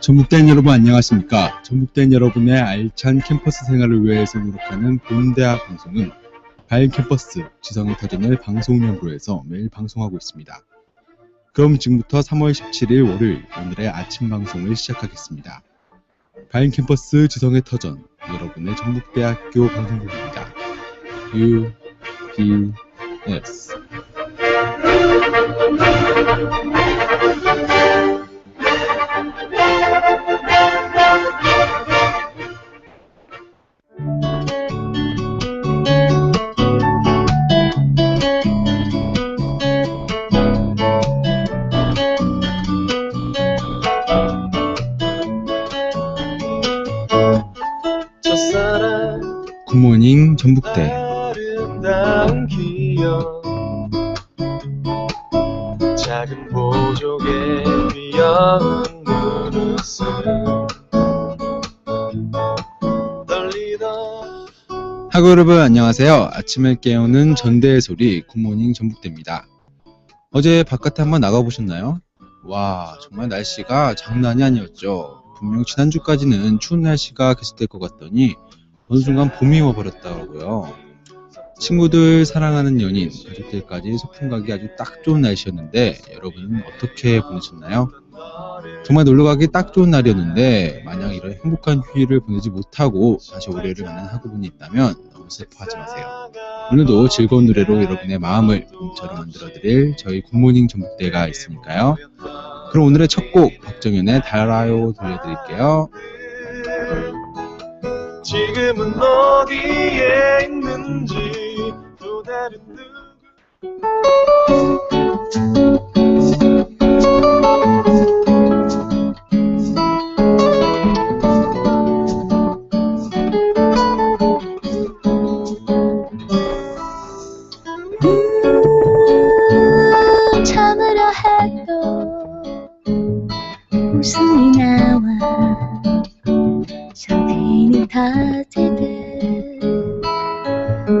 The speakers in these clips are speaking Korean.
전북대인 여러분 안녕하십니까? 전북대인 여러분의 알찬 캠퍼스 생활을 위해서 노력하는 본대학 방송은 바일 캠퍼스 지성의 터전을 방송연구에서 매일 방송하고 있습니다. 그럼 지금부터 3월 17일 월요일 오늘의 아침 방송을 시작하겠습니다. 바일 캠퍼스 지성의 터전 여러분의 전북대학교 방송국입니다. U, B, S 전북대 작은 보조개 귀여운 눈웃음 하고 여러분 안녕하세요. 아침을 깨우는 전대의 소리 굿모닝 전북대입니다. 어제 바깥에 한번 나가보셨나요? 와 정말 날씨가 장난이 아니었죠. 분명 지난주까지는 추운 날씨가 계속될 것 같더니 어느 순간 봄이 와버렸더라고요. 친구들, 사랑하는 연인, 가족들까지 소풍 가기 아주 딱 좋은 날씨였는데 여러분은 어떻게 보내셨나요? 정말 놀러 가기 딱 좋은 날이었는데 만약 이런 행복한 휴일을 보내지 못하고 다시 올해를 맞는 학우분이 있다면 너무 슬퍼하지 마세요. 오늘도 즐거운 노래로 여러분의 마음을 봄처럼 만들어드릴 저희 굿모닝 전북대가 있으니까요. 그럼 오늘의 첫 곡 박정현의 달아요 들려드릴게요. 지금은 어디에 있는지 또 다른 누구 참으려 해도 웃음이 나와 立てて」「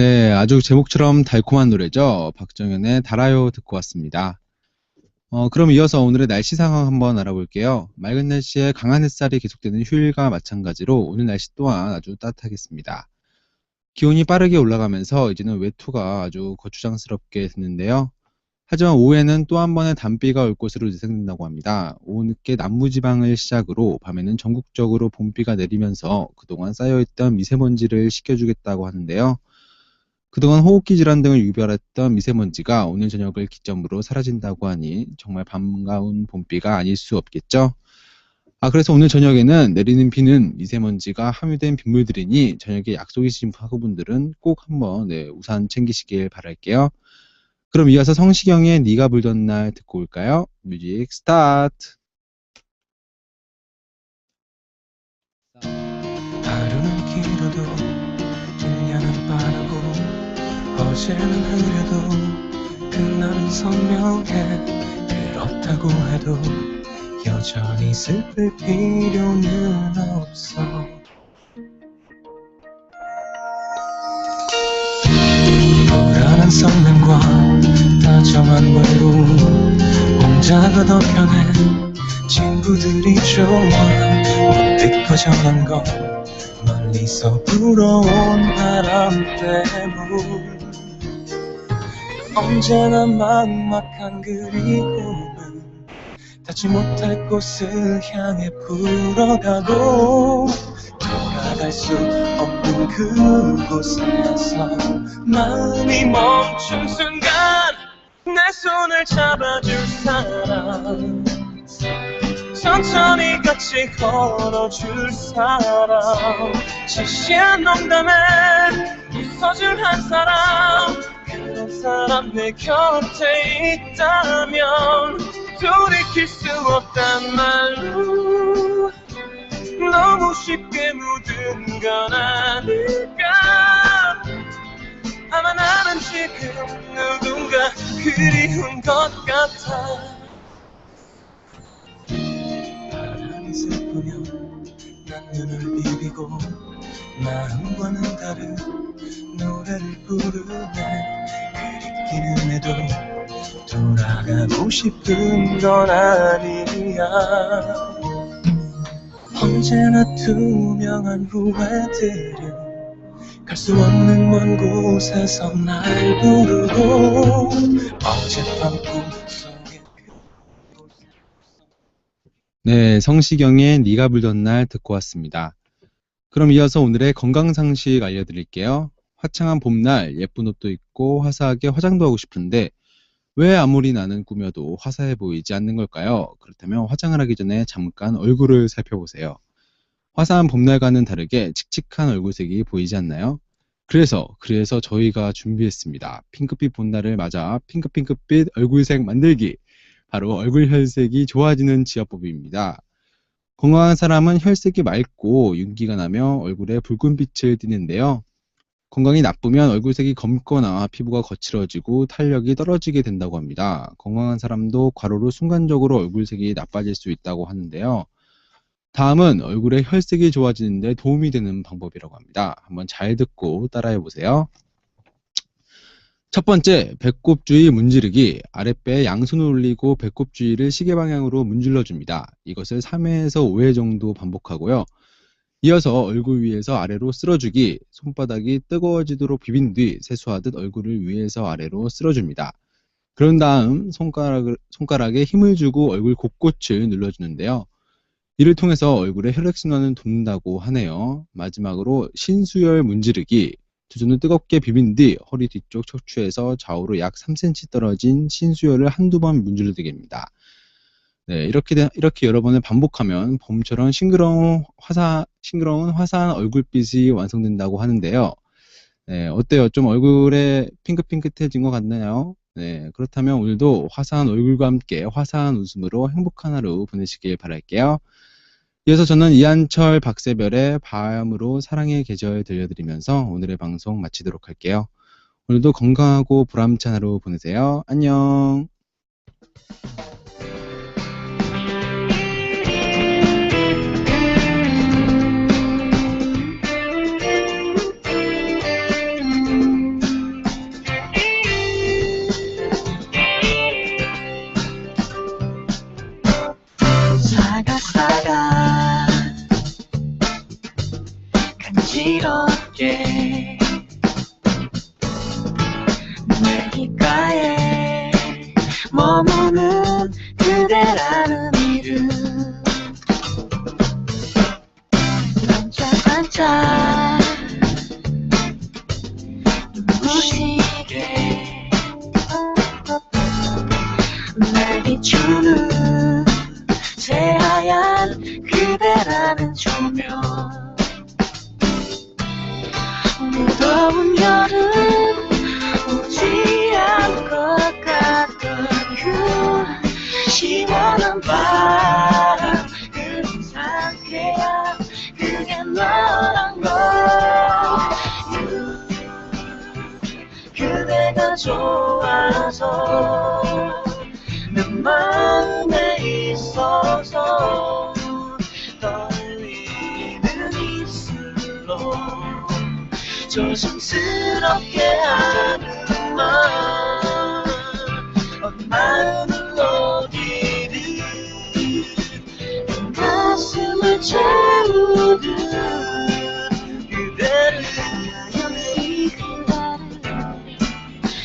네, 아주 제목처럼 달콤한 노래죠. 박정현의 달아요 듣고 왔습니다. 어, 그럼 이어서 오늘의 날씨 상황 한번 알아볼게요. 맑은 날씨에 강한 햇살이 계속되는 휴일과 마찬가지로 오늘 날씨 또한 아주 따뜻하겠습니다. 기온이 빠르게 올라가면서 이제는 외투가 아주 거추장스럽게 됐는데요. 하지만 오후에는 또 한 번의 단비가 올 것으로 예상된다고 합니다. 오후 늦게 남부지방을 시작으로 밤에는 전국적으로 봄비가 내리면서 그동안 쌓여있던 미세먼지를 씻겨주겠다고 하는데요. 그동안 호흡기 질환 등을 유발했던 미세먼지가 오늘 저녁을 기점으로 사라진다고 하니 정말 반가운 봄비가 아닐 수 없겠죠. 아, 그래서 오늘 저녁에는 내리는 비는 미세먼지가 함유된 빗물들이니 저녁에 약속 있으신 학우분들은 꼭 한번 네, 우산 챙기시길 바랄게요. 그럼 이어서 성시경의 네가 불던 날 듣고 올까요? 뮤직 스타트! 하루는 길어도 어제는 흐려도 그날은 선명해 그렇다고 해도 여전히 슬플 필요는 없어. 불안한 성능과 다정한 외로움 혼자가 더 편해. 친구들이 좋아 문득 거절한 건 멀리서 불어온 바람 때문 언제나 막막한 그리움은 닿지 못할 곳을 향해 불어가고 돌아갈 수 없는 그곳에서 마음이 멈춘 순간 내 손을 잡아줄 사람. 천천히 같이 걸어줄 사람. 시시한 농담에 웃어줄 한 사람 사람 내 곁에 있다면 돌이킬 수 없단 말로 너무 쉽게 묻은 건 아닐까? 아마 나는 지금 누군가 그리운 것 같아. 바람이 슬프면 난 눈을 비비고 마음과는 다른 노래를 부르네 그립기는 해도 돌아가고 싶은 건 아니야 언제나 투명한 후회들은 갈 수 없는 먼 곳에서 날 부르고 어젯밤 꿈속에 그곳에 네, 성시경의 네가 불던 날 듣고 왔습니다. 그럼 이어서 오늘의 건강 상식 알려드릴게요. 화창한 봄날 예쁜 옷도 입고 화사하게 화장도 하고 싶은데 왜 아무리 나는 꾸며도 화사해 보이지 않는 걸까요? 그렇다면 화장을 하기 전에 잠깐 얼굴을 살펴보세요. 화사한 봄날과는 다르게 칙칙한 얼굴색이 보이지 않나요? 그래서 그래서 저희가 준비했습니다. 핑크빛 봄날을 맞아 핑크핑크빛 얼굴색 만들기. 바로 얼굴 혈색이 좋아지는 지압법입니다. 건강한 사람은 혈색이 맑고 윤기가 나며 얼굴에 붉은 빛을 띠는데요. 건강이 나쁘면 얼굴색이 검거나 피부가 거칠어지고 탄력이 떨어지게 된다고 합니다. 건강한 사람도 과로로 순간적으로 얼굴색이 나빠질 수 있다고 하는데요. 다음은 얼굴의 혈색이 좋아지는데 도움이 되는 방법이라고 합니다. 한번 잘 듣고 따라해 보세요. 첫 번째, 배꼽 주위 문지르기. 아랫배에 양손을 올리고 배꼽 주위를 시계 방향으로 문질러 줍니다. 이것을 3회에서 5회 정도 반복하고요. 이어서 얼굴 위에서 아래로 쓸어주기. 손바닥이 뜨거워지도록 비빈 뒤 세수하듯 얼굴을 위에서 아래로 쓸어줍니다. 그런 다음 손가락을, 손가락에 힘을 주고 얼굴 곳곳을 눌러주는데요. 이를 통해서 얼굴의 혈액순환을 돕는다고 하네요. 마지막으로 신수열 문지르기. 두 손을 뜨겁게 비빈 뒤 허리 뒤쪽 척추에서 좌우로 약 3cm 떨어진 신수열을 한두 번 문지르게 합니다. 네, 이렇게, 되- 이렇게 여러 번을 반복하면 봄처럼 싱그러운 화사, 싱그러운 화사한 얼굴빛이 완성된다고 하는데요. 네, 어때요? 좀 얼굴에 핑크핑크해진 것 같나요? 네, 그렇다면 오늘도 화사한 얼굴과 함께 화사한 웃음으로 행복한 하루 보내시길 바랄게요. 이어서 저는 이한철, 박세별의 밤으로 사랑의 계절 들려드리면서 오늘의 방송 마치도록 할게요. 오늘도 건강하고 보람찬 하루 보내세요. 안녕. 간지럽게 내 귓가에 머무는 그대라는 이름. 반짝반짝 눈부시게 날 비추는 새하얀 그대라는 조명 여름 오지 않을 것 같던 그 시원한 밤 그런 상태야 그게 너란 걸 You, 좋아서 내 마음에 있어서 떨리는 입술로 조심스럽게 하는 말 마음을 어디든 가슴을 역시 그대를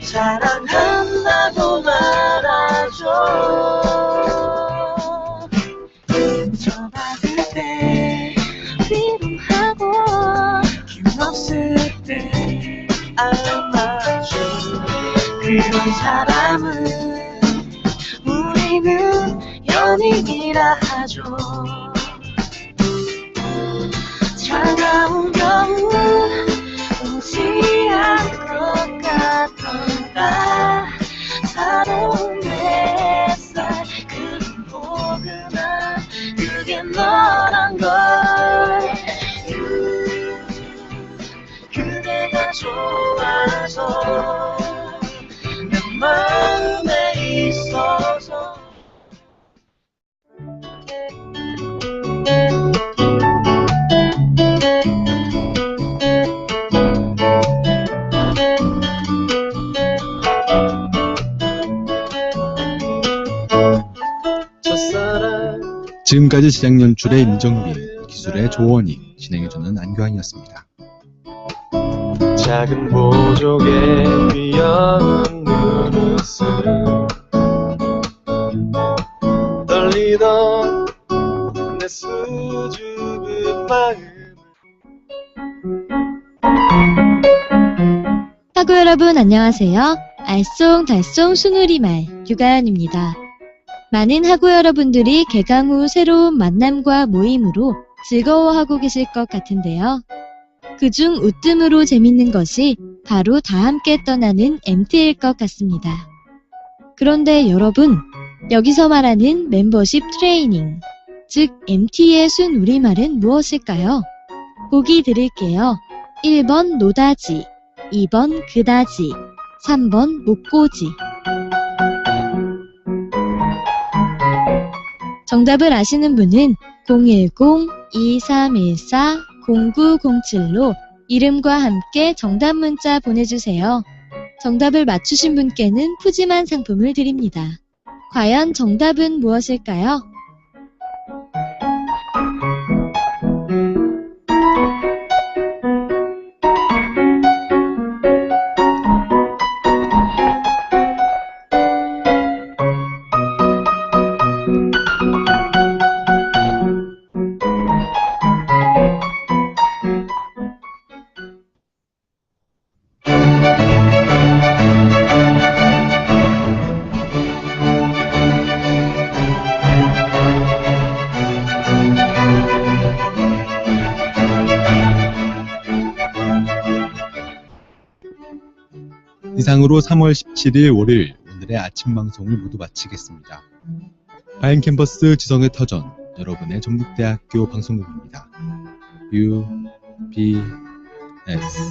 사랑한다고 말하죠 안아줘 그런 사람은 우리는 연인이라 하죠. 차가운 겨울 오지 않을 것 같던 나 사로운 햇살 그 포근한 그게 너란 걸. 음, 좋아서 내 마음에 있어서 지금까지 제작 연출의 임정빈, 기술의 조원희, 진행해주는 안교환이었습니다. 작은 보조개 귀여운 눈웃음 떨리던 내 수줍은 마음 하구 여러분 안녕하세요. 알쏭달쏭 숭우리말 유가연입니다. 많은 하구 여러분들이 개강 후 새로운 만남과 모임으로 즐거워하고 계실 것 같은데요. 그중 우뜸으로 재밌는 것이 바로 다 함께 떠나는 MT일 것 같습니다. 그런데 여러분, 여기서 말하는 멤버십 트레이닝, 즉 MT의 순 우리말은 무엇일까요? 보기 드릴게요. 1번 노다지, 2번 그다지, 3번 목고지. 정답을 아시는 분은 010-2314-0907로 이름과 함께 정답 문자 보내주세요. 정답을 맞추신 분께는 푸짐한 상품을 드립니다. 과연 정답은 무엇일까요? 이상으로 3월 17일 월요일 오늘의 아침 방송을 모두 마치겠습니다. 하얀 캠퍼스 지성의 터전 여러분의 전북대학교 방송국입니다. U B S